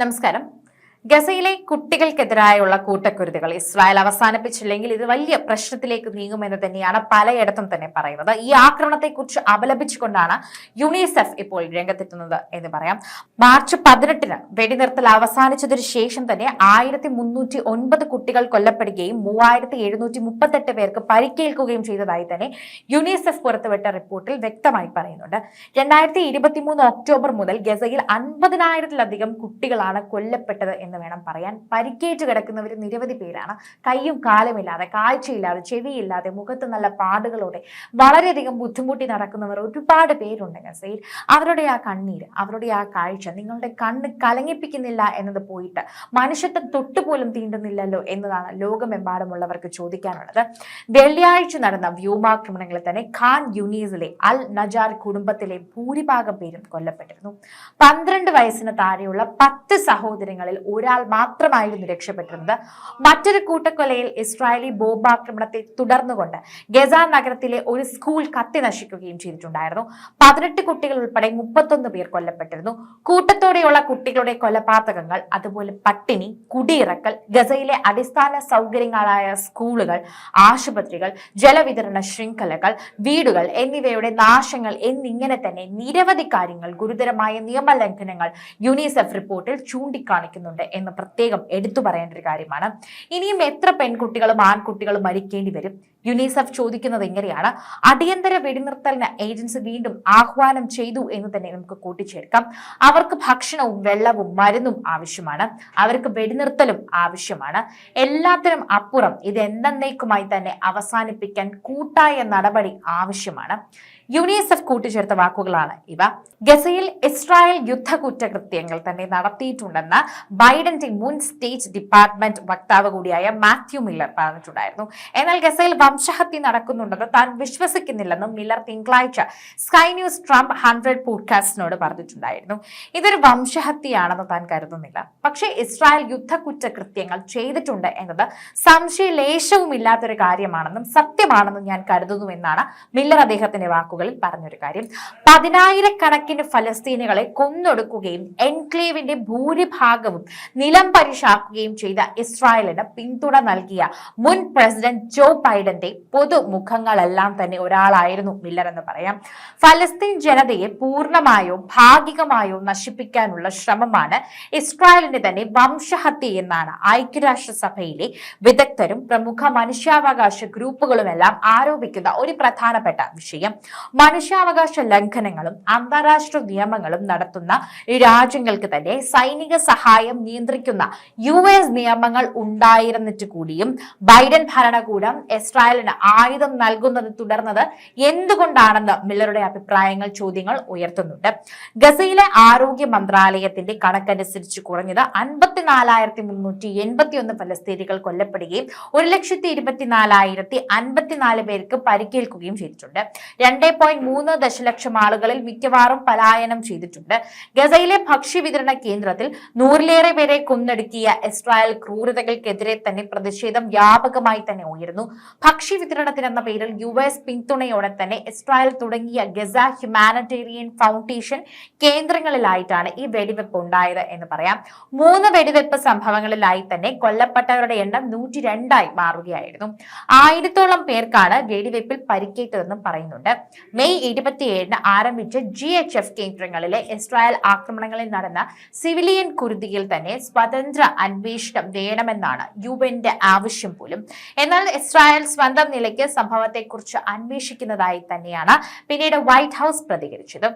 നമസ്കാരം. ഗസയിലെ കുട്ടികൾക്കെതിരായുള്ള കൂട്ടക്കുരുതികൾ ഇസ്രായേൽ അവസാനിപ്പിച്ചില്ലെങ്കിൽ ഇത് വലിയ പ്രശ്നത്തിലേക്ക് നീങ്ങുമെന്ന് തന്നെയാണ് പലയിടത്തും തന്നെ പറയുന്നത്. ഈ ആക്രമണത്തെക്കുറിച്ച് അപലപിച്ചുകൊണ്ടാണ് യുണിസെഫ് ഇപ്പോൾ രംഗത്തെത്തുന്നത് എന്ന് പറയാം. മാർച്ച് പതിനെട്ടിന് വെടിനിർത്തൽ അവസാനിച്ചതിനു ശേഷം തന്നെ ആയിരത്തി മുന്നൂറ്റി ഒൻപത് കുട്ടികൾ കൊല്ലപ്പെടുകയും മൂവായിരത്തി എഴുന്നൂറ്റി മുപ്പത്തെട്ട് പേർക്ക് പരിക്കേൽക്കുകയും ചെയ്തതായി തന്നെ യുണിസെഫ് പുറത്തുവിട്ട റിപ്പോർട്ടിൽ വ്യക്തമായി പറയുന്നുണ്ട്. രണ്ടായിരത്തി ഇരുപത്തിമൂന്ന് ഒക്ടോബർ മുതൽ ഗസയിൽ അൻപതിനായിരത്തിലധികം കുട്ടികളാണ് കൊല്ലപ്പെട്ടത് എന്ന് വേണം പറയാൻ. പരിക്കേറ്റ് കിടക്കുന്നവർ നിരവധി പേരാണ്. കൈയും കാലുമില്ലാതെ കാഴ്ചയില്ലാതെ ചെവിയില്ലാതെ മുഖത്ത് നല്ല പാടുകളോടെ വളരെയധികം ബുദ്ധിമുട്ടി നടക്കുന്നവർ ഒരുപാട് പേരുണ്ട് ഗസയിൽ അവരുടെ ആ കണ്ണീര് അവരുടെ ആ കാഴ്ച നിങ്ങളുടെ കണ്ണ് കലങ്ങിപ്പിക്കുന്നില്ല എന്നത് പോയിട്ട് മനുഷ്യത്വം തൊട്ടുപോലും തീണ്ടുന്നില്ലല്ലോ എന്നതാണ് ലോകമെമ്പാടുമുള്ളവർക്ക് ചോദിക്കാനുള്ളത്. വെള്ളിയാഴ്ച നടന്ന വ്യോമാക്രമണങ്ങളിൽ തന്നെ ഖാൻ യുനീസിലെ അൽ നജാർ കുടുംബത്തിലെ ഭൂരിഭാഗം പേരും കൊല്ലപ്പെട്ടിരുന്നു. പന്ത്രണ്ട് വയസ്സിന് താഴെയുള്ള പത്ത് സഹോദരങ്ങളിൽ ഒരാൾ മാത്രമായിരുന്നു രക്ഷപ്പെട്ടിരുന്നത്. മറ്റൊരു കൂട്ടക്കൊലയിൽ ഇസ്രായേലി ബോംബാക്രമണത്തെ തുടർന്നുകൊണ്ട് ഗസ നഗരത്തിലെ ഒരു സ്കൂൾ കത്തി നശിക്കുകയും ചെയ്തിട്ടുണ്ടായിരുന്നു. പതിനെട്ട് കുട്ടികൾ ഉൾപ്പെടെ മുപ്പത്തൊന്ന് പേർ കൊല്ലപ്പെട്ടിരുന്നു. കൂട്ടത്തോടെയുള്ള കുട്ടികളുടെ കൊലപാതകങ്ങൾ അതുപോലെ പട്ടിണി കുടിയിറക്കൽ ഗസയിലെ അടിസ്ഥാന സൗകര്യങ്ങളായ സ്കൂളുകൾ ആശുപത്രികൾ ജലവിതരണ ശൃംഖലകൾ വീടുകൾ എന്നിവയുടെ നാശങ്ങൾ എന്നിങ്ങനെ തന്നെ നിരവധി കാര്യങ്ങൾ ഗുരുതരമായ നിയമലംഘനങ്ങൾ യുനിസെഫ് റിപ്പോർട്ടിൽ ചൂണ്ടിക്കാണിക്കുന്നുണ്ട്. എന്ന് പ്രത്യേകം എടുത്തു പറയേണ്ട ഒരു കാര്യമാണ്. ഇനിയും എത്ര പെൺകുട്ടികളും ആൺകുട്ടികളും മരിക്കേണ്ടി വരും? യുനിസെഫ് ചോദിക്കുന്നത് എങ്ങനെയാണ് അടിയന്തര വെടിനിർത്തലിന് ഏജൻസി വീണ്ടും ആഹ്വാനം ചെയ്തു എന്ന് തന്നെ നമുക്ക് കൂട്ടിച്ചേർക്കാം. അവർക്ക് ഭക്ഷണവും വെള്ളവും മരുന്നും ആവശ്യമാണ്. അവർക്ക് വെടിനിർത്തലും ആവശ്യമാണ്. എല്ലാത്തിനും അപ്പുറം ഇത് എന്തെന്നേക്കുമായി തന്നെ അവസാനിപ്പിക്കാൻ കൂട്ടായ നടപടി ആവശ്യമാണ്. യുനിസെഫ് കൂട്ടിച്ചേർത്ത വാക്കുകളാണ് ഇവ. ഗസയിൽ ഇസ്രായേൽ യുദ്ധ കുറ്റകൃത്യങ്ങൾ തന്നെ നടത്തിയിട്ടുണ്ടെന്ന് ബൈഡന്റെ മുൻ സ്റ്റേറ്റ് ഡിപ്പാർട്ട്മെന്റ് വക്താവ് കൂടിയായ മാത്യു മില്ലർ പറഞ്ഞിട്ടുണ്ടായിരുന്നു. എന്നാൽ ഗസയിൽ വംശഹത്യ നടക്കുന്നുണ്ടെന്ന് താൻ വിശ്വസിക്കുന്നില്ലെന്നും മില്ലർ തിങ്കളാഴ്ച സ്കൈ ന്യൂസ് ട്രംപ് ഹൺഡ്രഡ് പോഡ്കാസ്റ്റിനോട് പറഞ്ഞിട്ടുണ്ടായിരുന്നു. ഇതൊരു വംശഹത്യയാണെന്ന് താൻ കരുതുന്നില്ല. പക്ഷേ ഇസ്രായേൽ യുദ്ധ കുറ്റകൃത്യങ്ങൾ ചെയ്തിട്ടുണ്ട് എന്നത് സംശയലേശവും ഇല്ലാത്തൊരു കാര്യമാണെന്നും സത്യമാണെന്നും ഞാൻ കരുതുന്നുവെന്നാണ് മില്ലർ അദ്ദേഹത്തിന്റെ വാക്കുകളിൽ പറഞ്ഞൊരു കാര്യം. പതിനായിരക്കണക്കിന് ഫലസ്തീനുകളെ കൊന്നൊടുക്കുകയും എൻക്ലേവിന്റെ ഭൂരിഭാഗവും നിലം പരിശാക്കുകയും ചെയ്ത ഇസ്രായേലിന് പിന്തുണ നൽകിയ മുൻ പ്രസിഡന്റ് ജോ ബൈഡന്റെ പൊതുമുഖങ്ങളെല്ലാം തന്നെ ഒരാളായിരുന്നു മില്ലർ എന്ന് പറയാം. ഫലസ്തീൻ ജനതയെ പൂർണമായോ ഭാഗികമായോ നശിപ്പിക്കാനുള്ള ശ്രമമാണ് ഇസ്രായേലിന്റെ തന്നെ വംശഹത്യ എന്നാണ് ഐക്യരാഷ്ട്രസഭയിലെ വിദഗ്ധരും പ്രമുഖ മനുഷ്യാവകാശ ഗ്രൂപ്പുകളുമെല്ലാം ആരോപിക്കുന്ന ഒരു പ്രധാനപ്പെട്ട വിഷയം. മനുഷ്യാവകാശ ലംഘനങ്ങളും അന്താരാഷ്ട്ര നിയമങ്ങളും നടത്തുന്ന രാജ്യങ്ങൾക്ക് തന്നെ സൈനിക സഹായം നിയന്ത്രിക്കുന്ന യു നിയമങ്ങൾ ഉണ്ടായിരുന്നിട്ട് കൂടിയും ബൈഡൻ ഭരണകൂടം ഇസ്രായേലിന് ആയുധം നൽകുന്നത് തുടർന്നത് എന്തുകൊണ്ടാണെന്ന് മില്ലറുടെ അഭിപ്രായങ്ങൾ ചോദ്യങ്ങൾ ഉയർത്തുന്നുണ്ട്. ഗസയിലെ ആരോഗ്യ മന്ത്രാലയത്തിന്റെ കണക്കനുസരിച്ച് കുറഞ്ഞത് അൻപത്തിനാലായിരത്തി മുന്നൂറ്റി എൺപത്തിയൊന്ന് ഫലസ്തീനികൾ കൊല്ലപ്പെടുകയും ഒരു ലക്ഷത്തി ഇരുപത്തിനാലായിരത്തി അൻപത്തിനാല് പേർക്ക് പരിക്കേൽക്കുകയും ചെയ്തിട്ടുണ്ട്. രണ്ട് പോയിന്റ് മൂന്ന് ദശലക്ഷം ആളുകളിൽ മിക്കവാറും പലായനം ചെയ്തിട്ടുണ്ട്. ഗസയിലെ ഭക്ഷ്യവിതരണ കേന്ദ്രത്തിൽ നൂറിലേറെ പേരെ കൊന്നെടുക്കിയ ഇസ്രായേൽ ക്രൂരതകൾക്കെതിരെ തന്നെ പ്രതിഷേധം വ്യാപകമായി തന്നെ ഉയർന്നു ഭക്ഷ്യവിതരണത്തിന് എന്ന പേരിൽ യു എസ് പിന്തുണയോടെ തന്നെ ഇസ്രായേൽ തുടങ്ങിയ ഗസ ഹ്യൂമാനിറ്റേറിയൻ ഫൗണ്ടേഷൻ കേന്ദ്രങ്ങളിലായിട്ടാണ് ഈ വെടിവെപ്പ് ഉണ്ടായത് എന്ന് പറയാം. മൂന്ന് വെടിവെപ്പ് സംഭവങ്ങളിലായി തന്നെ കൊല്ലപ്പെട്ടവരുടെ എണ്ണം നൂറ്റി രണ്ടായി മാറുകയായിരുന്നു. ആയിരത്തോളം പേർക്കാണ് വെടിവെപ്പിൽ പരിക്കേറ്റതെന്നും പറയുന്നുണ്ട്. മെയ് ഇരുപത്തിയേഴിന് ആരംഭിച്ച ജി എച്ച് എഫ് കേന്ദ്രങ്ങളിലെ ഇസ്രായേൽ ആക്രമണങ്ങളിൽ നടന്ന സിവിലിയൻ കുരുതിയിൽ തന്നെ സ്വതന്ത്ര അന്വേഷണം വേണമെന്നാണ് യു എന്റെ ആവശ്യം പോലും. എന്നാൽ ഇസ്രായേൽ സ്വന്തം നിലയ്ക്ക് സംഭവത്തെക്കുറിച്ച് അന്വേഷിക്കുന്നതായി തന്നെയാണ് പിന്നീട് വൈറ്റ് ഹൌസ് പ്രതികരിച്ചത്.